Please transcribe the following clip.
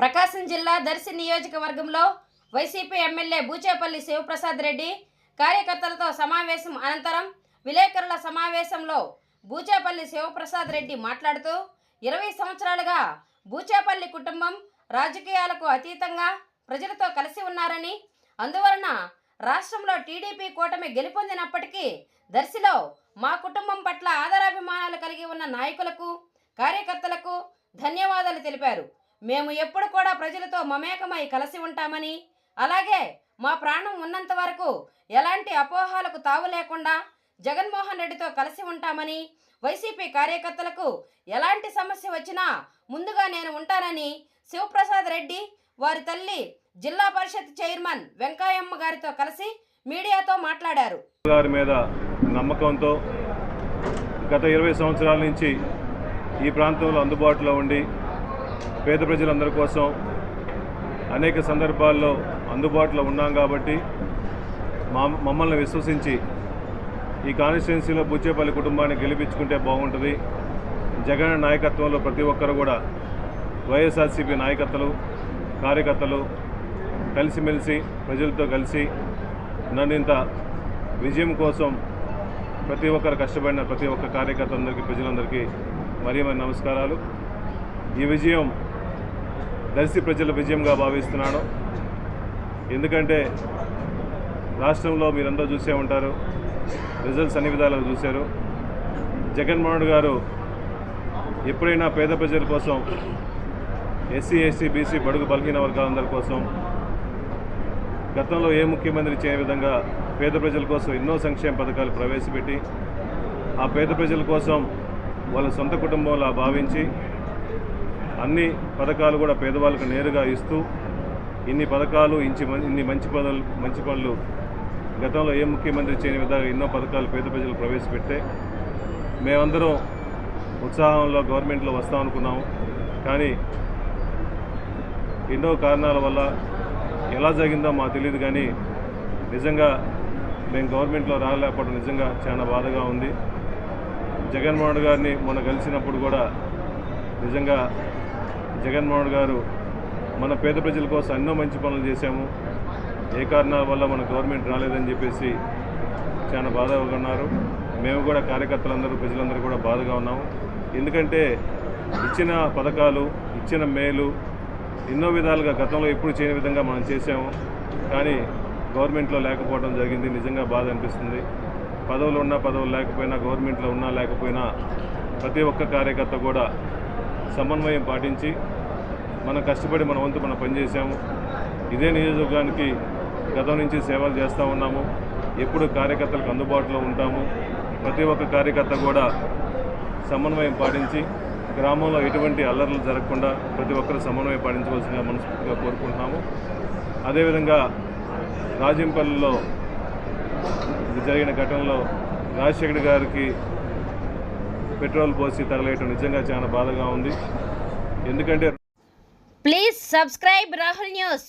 ప్రకాశం జిల్లా దర్శి నియోజకవర్గంలో YCP MLA Buchepalli Sivaprasad Reddy కార్యకర్తలతో సమావేశం అనంతరం విలేకరుల సమావేశంలో బూచేపల్లి శివప్రసాద్ రెడ్డి మాట్లాడుతూ ఇరవై సంవత్సరాలుగా బూచేపల్లి కుటుంబం రాజకీయాలకు అతీతంగా ప్రజలతో కలిసి ఉన్నారని అందువలన రాష్ట్రంలో టీడీపీ కూటమి గెలుపొందినప్పటికీ దర్శిలో మా కుటుంబం పట్ల ఆదరాభిమానాలు కలిగి ఉన్న నాయకులకు కార్యకర్తలకు ధన్యవాదాలు తెలిపారు. మేము ఎప్పుడు కూడా ప్రజలతో మమేకమై కలిసి ఉంటామని అలాగే మా ప్రాణం ఉన్నంత వరకు ఎలాంటి అపోహాలకు తావు లేకుండా జగన్మోహన్ రెడ్డితో కలిసి ఉంటామని వైసీపీ కార్యకర్తలకు ఎలాంటి సమస్య వచ్చినా ముందుగా నేను ఉంటానని శివప్రసాద్ రెడ్డి వారి తల్లి జిల్లా పరిషత్ చైర్మన్ వెంకాయమ్మ గారితో కలిసి మీడియాతో మాట్లాడారు. గారి మీద నమ్మకంతో గత ఇరవై సంవత్సరాల నుంచి ఈ ప్రాంతంలో అందుబాటులో ఉండి పేద ప్రజలందరి కోసం అనేక సందర్భాల్లో అందుబాటులో ఉన్నాం కాబట్టి మా మమ్మల్ని విశ్వసించి ఈ కాన్స్టిట్యున్సీలో బుచ్చేపల్లి కుటుంబాన్ని గెలిపించుకుంటే బాగుంటుంది. జగన్ నాయకత్వంలో ప్రతి ఒక్కరు కూడా వైఎస్ఆర్సీపీ నాయకత్వలు కార్యకర్తలు కలిసిమెలిసి ప్రజలతో కలిసి నన్ను ఇంత విజయం కోసం ప్రతి ఒక్కరు కష్టపడిన ప్రతి ఒక్క కార్యకర్తలందరికీ ప్రజలందరికీ మరీ మరి నమస్కారాలు. ఈ విజయం దర్శి ప్రజల విజయంగా భావిస్తున్నాను. ఎందుకంటే రాష్ట్రంలో మీరందరూ చూసే ఉంటారు రిజల్ట్స్ అన్ని విధాలుగా చూశారు. జగన్మోహన్ గారు ఎప్పుడైనా పేద ప్రజల కోసం ఎస్సీ ఎస్టీ బీసీ బడుగు బలహీన వర్గాలందరి కోసం గతంలో ఏ ముఖ్యమంత్రి చేయని విధంగా పేద ప్రజల కోసం ఎన్నో సంక్షేమ పథకాలు ప్రవేశపెట్టి ఆ పేద ప్రజల కోసం వాళ్ళ సొంత కుటుంబంలా భావించి అన్ని పథకాలు కూడా పేదవాళ్ళకు నేరుగా ఇస్తూ ఇన్ని పథకాలు ఇంచి ఇన్ని మంచి పనులు మంచి పనులు. గతంలో ఏ ముఖ్యమంత్రి చేయని విధంగా ఎన్నో పథకాలు పేద ప్రజలు ప్రవేశపెట్టే. మేమందరం ఉత్సాహంలో గవర్నమెంట్లో వస్తాం అనుకున్నాము. కానీ ఎన్నో కారణాల వల్ల ఎలా జరిగిందో మాకు తెలియదు కానీ నిజంగా మేము గవర్నమెంట్లో రాలేకపోవడం నిజంగా చాలా బాధగా ఉంది. జగన్మోహన్ గారిని మొన్న కలిసినప్పుడు కూడా నిజంగా జగన్మోహన్ గారు మన పేద ప్రజల కోసం ఎన్నో మంచి పనులు చేశాము. ఏ కారణాల వల్ల మన గవర్నమెంట్ రాలేదని చెప్పేసి చాలా బాధగా ఉన్నారు. మేము కూడా కార్యకర్తలందరూ ప్రజలందరూ కూడా బాధగా ఉన్నాము. ఎందుకంటే ఇచ్చిన పథకాలు ఇచ్చిన మేలు ఎన్నో విధాలుగా గతంలో ఎప్పుడు చేయని విధంగా మనం చేసాము కానీ గవర్నమెంట్లో లేకపోవడం జరిగింది. నిజంగా బాధ అనిపిస్తుంది. పదవులు ఉన్నా పదవులు లేకపోయినా గవర్నమెంట్లో ఉన్నా లేకపోయినా ప్రతి ఒక్క కార్యకర్త కూడా సమన్వయం పాటించి మనం కష్టపడి మన వంతు మనం పనిచేసాము ఇదే నియోజకవర్గానికి గతం నుంచి సేవలు చేస్తూ ఉన్నాము. ఎప్పుడు కార్యకర్తలకు అందుబాటులో ఉంటాము. ప్రతి ఒక్క కార్యకర్త కూడా సమన్వయం పాటించి గ్రామంలో ఎటువంటి అల్లర్లు జరగకుండా ప్రతి ఒక్కరు సమన్వయం పాటించవలసిందిగా మనస్ఫూర్తిగా కోరుకుంటున్నాము. అదేవిధంగా రాజంపల్లిలో జరిగిన ఘటనలో రాజశేఖర్ గారికి పెట్రోల్ పోసి తగలేయటం నిజంగా చాలా బాధగా ఉంది. ఎందుకంటే ప్లీజ్ సబ్స్క్రైబ్ రాహుల్ న్యూస్.